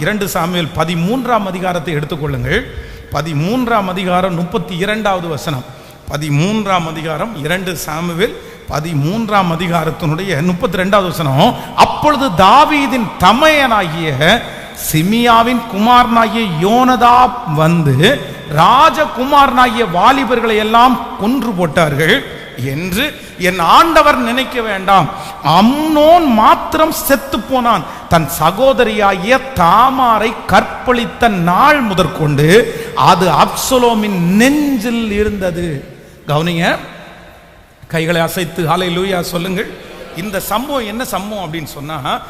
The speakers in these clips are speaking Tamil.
இரண்டு சாமியில் பதிமூன்றாம் அதிகாரத்தை எடுத்துக்கொள்ளுங்கள். பதிமூன்றாம் அதிகாரம் முப்பத்தி இரண்டாவது வசனம். பதிமூன்றாம் அதிகாரம் இரண்டு சாமுவில் பதிமூன்றாம் அதிகாரத்தினுடைய முப்பத்தி ரெண்டாவது வசனம். அப்பொழுது தாவீதின் தமையனாகிய சிமியாவின் குமாரனாகிய யோனதாப் வந்து ராஜகுமாரனாகிய வாலிபர்களை எல்லாம் கொன்று போட்டார்கள். என்று என் ஆண்டவர் நினைக்க வேண்டாம். அம்னோன் மாத்திரம் செத்து போனான். தன் சகோதரியாகிய தாமாரை கற்பழித்த நாள் முதற்கொண்டு அது அப்சலோமின் நெஞ்சில் இருந்தது. கவனிங்க கைகளை அசைத்து ஹாலை லூயா சொல்லுங்கள். இந்த சம்பவம் என்ன சம்பவம் அப்படின்னு சொன்னா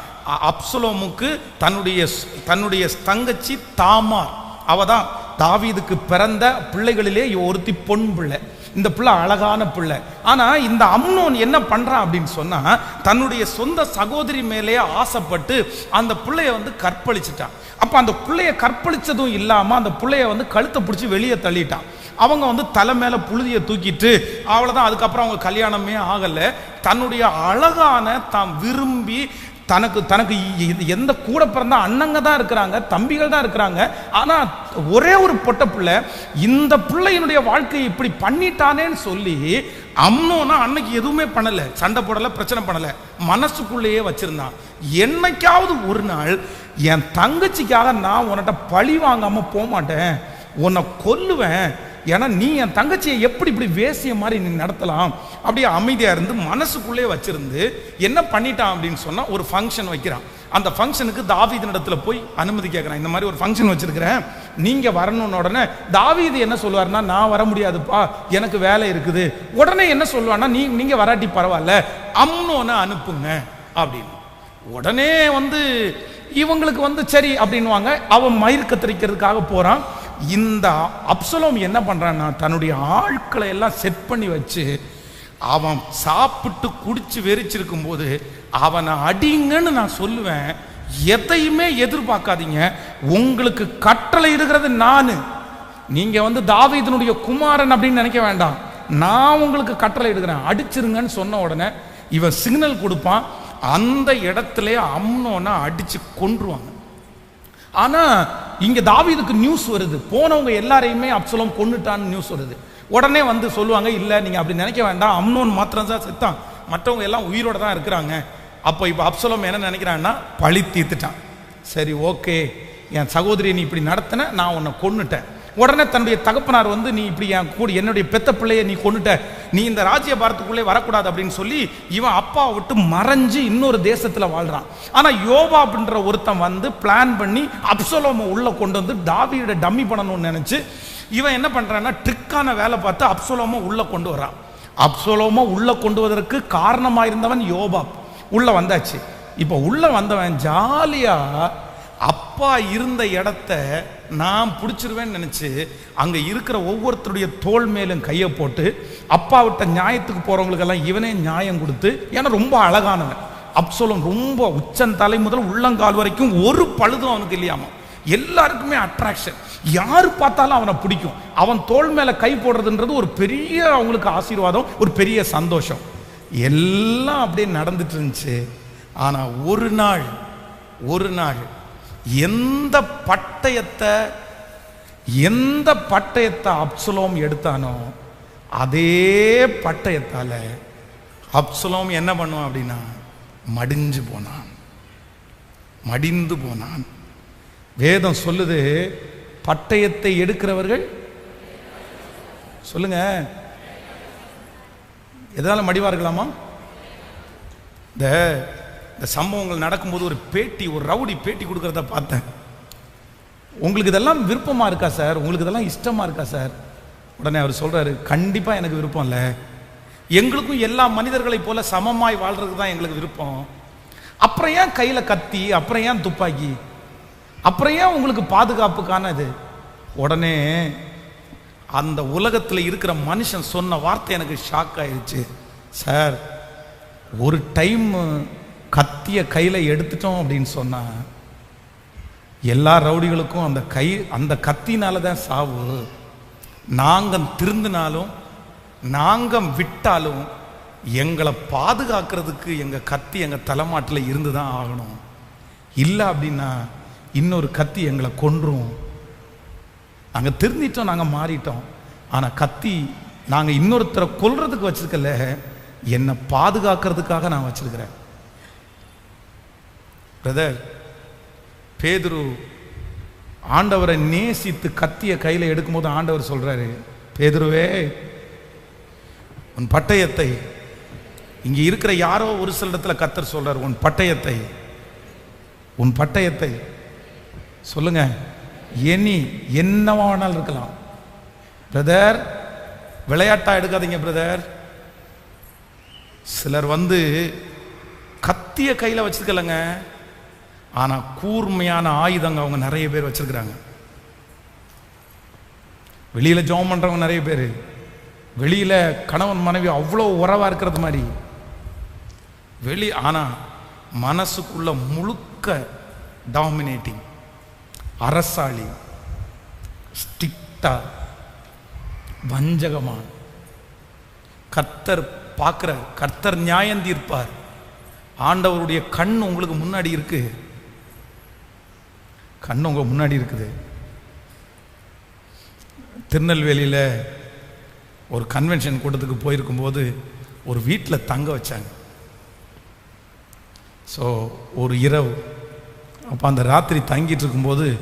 அப்சலோமுக்கு தன்னுடைய தன்னுடைய தங்கச்சி தாமார். அவ தான் தாவீதுக்கு பிறந்த பிள்ளைகளிலே ஒருத்தி பொன் பிள்ளை. இந்த பிள்ளை அழகான பிள்ளை. ஆனால் இந்த அம்னோன் என்ன பண்ணுறான் அப்படின்னு சொன்னால் தன்னுடைய சொந்த சகோதரி மேலேயே ஆசைப்பட்டு அந்த பிள்ளைய வந்து கற்பழிச்சிட்டான். அப்போ அந்த பிள்ளைய கற்பழிச்சதும் இல்லாமல் அந்த பிள்ளைய வந்து கழுத்தை பிடிச்சி வெளியே தள்ளிட்டான். அவங்க வந்து தலை மேலே புழுதியை தூக்கிட்டு அவ்வளோதான் அதுக்கப்புறம் அவங்க கல்யாணமே ஆகலை. தன்னுடைய அழகான தாம் விரும்பி தனக்கு தனக்கு எந்த கூட பிறந்த அண்ணங்க தான் இருக்கிறாங்க தம்பிகள் தான் இருக்கிறாங்க. ஆனால் ஒரே ஒரு பொட்ட பிள்ளை இந்த பிள்ளையினுடைய வாழ்க்கையை இப்படி பண்ணிட்டானேன்னு சொல்லி அம்னோனா அன்னைக்கு எதுவுமே பண்ணலை. சண்டை போடலை பிரச்சனை பண்ணலை. மனசுக்குள்ளேயே வச்சுருந்தான். என்னைக்காவது ஒரு நாள் என் தங்கச்சிக்காக நான் உன்கிட்ட பழி வாங்காமல் போக மாட்டேன். உன்னை கொல்லுவேன். ஏன்னா நீ என் தங்கச்சியை எப்படி இப்படி வேசிய மாதிரி நீ நடத்தலாம்? அப்படியே அமைதியாக இருந்து மனசுக்குள்ளே வச்சிருந்து என்ன பண்ணிட்டான் அப்படின்னு சொன்னால் ஒரு ஃபங்க்ஷன் வைக்கிறான். அந்த ஃபங்க்ஷனுக்கு தாவீதின் இடத்துல போய் அனுமதி கேட்குறான் இந்த மாதிரி ஒரு ஃபங்க்ஷன் வச்சுருக்கிறேன். நீங்கள் வரணும்னு உடனே தாவீது என்ன சொல்லுவாருன்னா நான் வர முடியாதுப்பா எனக்கு வேலை இருக்குது. உடனே என்ன சொல்லுவான்னா நீ நீங்கள் வராட்டி பரவாயில்ல அம்னோன்னு அனுப்புங்க. அப்படின்னு. உடனே வந்து இவங்களுக்கு வந்து சரி அப்படின்வாங்க அவன் மயிர் கத்திரிக்கிறதுக்காக போகிறான் இந்த அப்சலோம் என்ன பண்ணுறான்னா தன்னுடைய ஆட்களை எல்லாம் செட் பண்ணி வச்சு அவன் சாப்பிட்டு குடிச்சு வெறிச்சிருக்கும் போது அவனை அடிங்கன்னு நான் சொல்லுவேன். எதையுமே எதிர்பார்க்காதீங்க. உங்களுக்கு கட்டளை இருக்கிறது நான். நீங்க வந்து தாவீதனுடைய குமாரன் அப்படின்னு நினைக்க வேண்டாம். நான் உங்களுக்கு கட்டளை எடுக்கிறேன் அடிச்சிருங்கன்னு சொன்ன உடனே இவன் சிக்னல் கொடுப்பான். அந்த இடத்துல அம்னோன்னா அடிச்சு கொன்றுவாங்க. ஆனா இங்க தாவீதுக்கு நியூஸ் வருது. போனவங்க எல்லாரையுமே அப்சலம் கொன்னுட்டான்னு நியூஸ் வருது. உடனே வந்து சொல்லுவாங்க இல்லை நீங்கள் அப்படி நினைக்க வேண்டாம். அம்னோன் மாத்திரம் தான் செத்தான். மற்றவங்க எல்லாம் உயிரோட தான் இருக்கிறாங்க. அப்போ இப்போ அப்சலம் என்ன நினைக்கிறான்னா பழி தீர்த்துட்டான். சரி ஓகே. என் சகோதரியை நீ இப்படி நடத்தின நான் உன்னை கொன்னுட்டேன். உடனே தன்னுடைய தகப்பனார் வந்து நீ இப்படி என் கூட என்னுடைய பெத்த பிள்ளைய நீ கொன்னுட்ட. நீ இந்த ராஜ்ய பாரத்துக்குள்ளே வரக்கூடாது அப்படின்னு சொல்லி இவன் அப்பா விட்டு மறைஞ்சு இன்னொரு தேசத்தில் வாழ்றான். ஆனால் யோபா அப்படின்ற ஒருத்தன் வந்து பிளான் பண்ணி அப்சலோமை உள்ளே கொண்டு வந்து டாவியோட டம்மி பண்ணணும்னு நினச்சி இவன் என்ன பண்ணுறான்னா ட்ரிக்கான வேலை பார்த்து அப்சலோம உள்ளே கொண்டு வரான். அப்சலோம உள்ளே கொண்டு வருவதற்கு காரணமாக இருந்தவன் யோபா உள்ளே வந்தாச்சு. இப்போ உள்ளே வந்தவன் ஜாலியாக அப்பா இருந்த இடத்த நான் பிடிச்சிருவேன்னு நினச்சி அங்கே இருக்கிற ஒவ்வொருத்தருடைய தோல் மேலும் கையை போட்டு அப்பா விட்ட நியாயத்துக்கு போகிறவங்களுக்கெல்லாம் இவனே நியாயம் கொடுத்து ஏன்னா ரொம்ப அழகானவன். அப்சோலம் ரொம்ப உச்சந்தலை முதல் உள்ளங்கால் வரைக்கும் ஒரு பழுதும் அவனுக்கு இல்லையாமா எல்லாருக்குமே அட்ராக்ஷன் யார் பார்த்தாலும் அவனை பிடிக்கும். அவன் தோள் மேலே கை போடுறதுன்றது ஒரு பெரிய அவங்களுக்கு ஆசீர்வாதம் ஒரு பெரிய சந்தோஷம். எல்லாம் அப்படியே நடந்துட்டு இருந்துச்சு. ஆனா ஒரு நாள் ஒரு நாள் எந்த பட்டயத்தை எந்த பட்டயத்தை அப்சலோம் எடுத்தானோ அதே பட்டயத்தால் அப்சலோம் என்ன பண்ணுவான் அப்படின்னா மடிஞ்சு போனான். மடிந்து போனான். வேதம் சொல்லுது பட்டயத்தை எடுக்கிறவர்கள்? சொல்லுங்க. எதனால மடிவார்களாமா இந்த இந்த சம்பவங்கள் நடக்கும்போது ஒரு பேட்டி ஒரு ரவுடி பேட்டி கொடுக்கறத பார்த்தேன். உங்களுக்கு இதெல்லாம் விருப்பமா இருக்கா சார்? உங்களுக்கு இதெல்லாம் இஷ்டமா இருக்கா சார்? உடனே அவர் சொல்றாரு கண்டிப்பா எனக்கு விருப்பம் இல்லை. எங்களுக்கும் எல்லா மனிதர்களைப் போல சமமாய் வாழ்றதுக்கு தான் எங்களுக்கு விருப்பம். அப்புறம் ஏன் கையில கத்தி? அப்புறம் ஏன் துப்பாக்கி? அப்புறம் ஏன் உங்களுக்கு பாதுகாப்புக்கான இது உடனே அந்த உலகத்தில் இருக்கிற மனுஷன் சொன்ன வார்த்தை எனக்கு ஷாக் ஆயிடுச்சு சார் ஒரு டைம் கத்திய கையில் எடுத்துட்டோம் அப்படின்னு சொன்னா எல்லா ரவுடிகளுக்கும் அந்த கை அந்த கத்தினால தான் சாவு. நாங்கள் திருந்தினாலும் நாங்கள் விட்டாலும் எங்களை பாதுகாக்கிறதுக்கு எங்கள் கத்தி எங்கள் தலைமாட்டில் இருந்து தான் ஆகணும். இல்லை அப்படின்னா இன்னொரு கத்தி எங்களை கொன்றும். நாங்கள் திருந்திட்டோம் நாங்கள் மாறிட்டோம். ஆனால் கத்தி நாங்கள் இன்னொருத்தரை கொல்றதுக்கு வச்சிருக்கல என்னை பாதுகாக்கிறதுக்காக நான் வச்சிருக்கிறேன். பிரதர் பேதுரு ஆண்டவரை நேசித்து கத்திய கையில் எடுக்கும்போது ஆண்டவர் சொல்றாரு பேதுருவே உன் பட்டயத்தை இங்கே இருக்கிற யாரோ ஒரு சில இடத்துல கத்தர் சொல்றாரு உன் பட்டயத்தை உன் பட்டயத்தை சொல்லுங்க. எனி என்னவா வேணாலும் இருக்கலாம். பிரதர் விளையாட்டா எடுக்காதீங்க பிரதர் சிலர் வந்து கத்திய கையில் வச்சிருக்கலங்க. ஆனா கூர்மையான ஆயுதங்க அவங்க நிறைய பேர் வச்சிருக்கிறாங்க. வெளியில ஜெபம் பண்றவங்க நிறைய பேர். வெளியில கணவன் மனைவி அவ்வளோ உறவா இருக்கிறது மாதிரி. வெளி ஆனா மனசுக்குள்ள முழுக்க டாமினேட்டிங் அரசாளி ஸ்டிக்டா வஞ்சகமான. கர்த்தர் பார்க்குற கர்த்தர் நியாயம் தீர்ப்பார். ஆண்டவருடைய கண் உங்களுக்கு முன்னாடி இருக்கு. கண் உங்க முன்னாடி இருக்குது. திருநெல்வேலியில் ஒரு கன்வென்ஷன் கூட்டத்துக்கு போயிருக்கும்போது ஒரு வீட்டில் தங்க வச்சாங்க. ஸோ ஒரு இரவு அப்போ அந்த ராத்திரி தங்கிட்டு இருக்கும்போது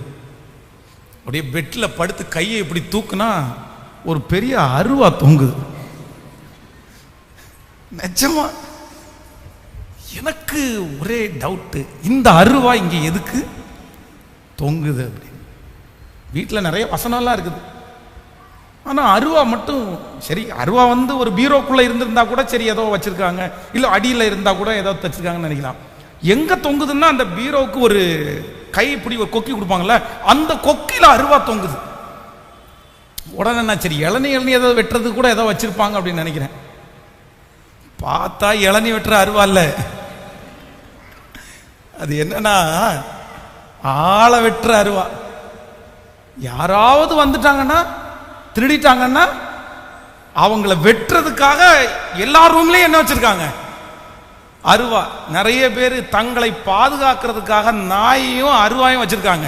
அப்படியே பெட்டில் படுத்து கையை இப்படி தூக்குனா ஒரு பெரிய அருவா தொங்குது. நிஜமா? எனக்கு ஒரே டவுட்டு இந்த அருவா இங்கே எதுக்கு? தொங்குது அப்படின்னு. வீட்டில் நிறைய வசனம்லாம் இருக்குது. ஆனால் அருவா மட்டும் சரி அருவா வந்து ஒரு பீரோக்குள்ளே இருந்திருந்தா கூட சரி ஏதோ வச்சுருக்காங்க. இல்லை அடியில் இருந்தால் கூட ஏதோ தச்சிருக்காங்கன்னு நினைக்கலாம். எங்கே தொங்குதுன்னா அந்த பீரோவுக்கு ஒரு கை இப்படி ஒரு கொக்கி கொடுப்பாங்கல்ல அந்த கொக்கியில் அருவா தொங்குது. உடனே நான் சரி இளநி இளநி ஏதோ வெட்டுறது கூட ஏதோ வச்சிருப்பாங்க அப்படின்னு நினைக்கிறேன். பார்த்தா இளநீ வெட்டுற அருவா இல்லை. அது என்னன்னா ஆளை வெட்டுற அருவா. யாராவது வந்துட்டாங்கன்னா திருடிட்டாங்கன்னா அவங்கள வெட்டுறதுக்காக எல்லா ரூம்லயும் என்ன வச்சிருக்காங்க? அருவா. நிறைய பேர் தங்களை பாதுகாக்கிறதுக்காக நாயையும் அருவாயும் வச்சிருக்காங்க.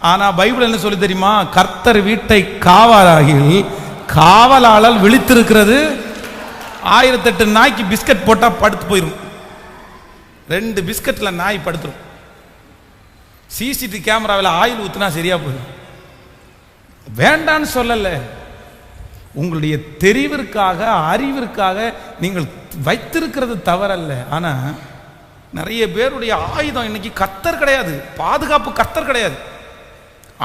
ஆனா பைபிள் என்ன சொல்லி தெரியுமா? கர்த்தர் வீட்டை காவலாகில் காவலாளர் விழித்திருக்கிறது. ஆயிரத்தெட்டு நாய்க்கு பிஸ்கட் போட்டா படுத்து போயிடும் ரெண்டு பிஸ்கட்ல நாய் படுத்துரும். சிசிடிவி கேமராவில் ஆயில் ஊத்துனா சரியா போயிடும் வேண்டான்னு சொல்லலை. உங்களுடைய தெரிவிற்காக அறிவிற்காக நீங்கள் வைத்திருக்கிறது தவறல்ல. ஆனால் நிறைய பேருடைய ஆயுதம் இன்னைக்கு கத்தர் கிடையாது. பாதுகாப்பு கத்தர் கிடையாது.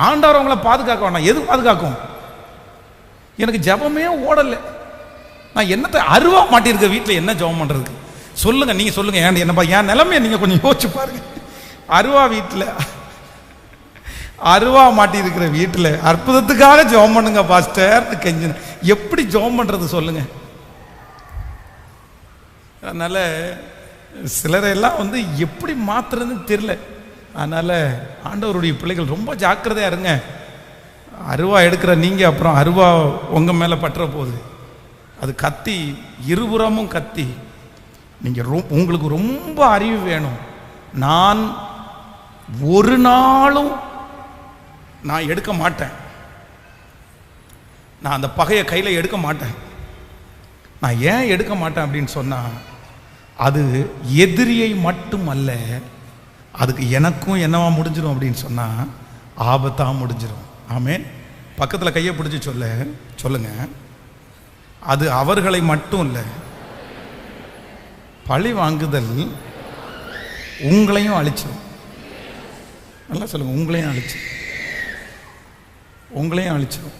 ஆண்டவர் உங்களை பாதுகாக்க வேண்டாம் எது பாதுகாக்கும்? எனக்கு ஜெபமே ஓடலை. நான் என்னத்தை அருவா மாட்டியிருக்க வீட்டில் என்ன ஜெபம் பண்ணுறதுக்கு சொல்லுங்கள் நீங்கள் சொல்லுங்கள் ஏன் என்னப்பா என் நிலைமையை நீங்கள் கொஞ்சம் யோசிச்சு பாருங்க. அருவா வீட்டில் அருவா மாட்டி இருக்கிற வீட்டில் அற்புதத்துக்காக ஜெபம் பண்ணுங்க பாஸ்டர்னு கெஞ்சின. எப்படி ஜெபம் பண்ணுறது சொல்லுங்க. அதனால் சிலரெல்லாம் வந்து எப்படி மாத்துறதுன்னு தெரில அதனால் ஆண்டவருடைய பிள்ளைகள் ரொம்ப ஜாக்கிரதையாக இருங்க. அருவா எடுக்கிற நீங்கள் அப்புறம் அருவா உங்கள் மேலே பற்ற போகுது அது கத்தி இருபுறமும் கத்தி. நீங்கள் ரொ- உங்களுக்கு ரொம்ப அறிவு வேணும். நான் ஒரு நாளும் நான் எடுக்க மாட்டேன். நான் அந்த பகையை கையில் எடுக்க மாட்டேன். நான் ஏன் எடுக்க மாட்டேன் அப்படின்னு சொன்னால் அது எதிரியை மட்டும் அல்ல அதுக்கு எனக்கும் என்னவா முடிஞ்சிடும் அப்படின்னு சொன்னால் ஆபத்தாக முடிஞ்சிடும் ஆமே பக்கத்தில் கையை பிடிச்சி சொல்ல சொல்லுங்க. அது அவர்களை மட்டும் இல்லை பழி வாங்குதல் உங்களையும் அழிச்சிடும் நல்லா சொல்லுங்கள் உங்களையும் அழிச்சிடும் உங்களையும் அழிச்சிடும்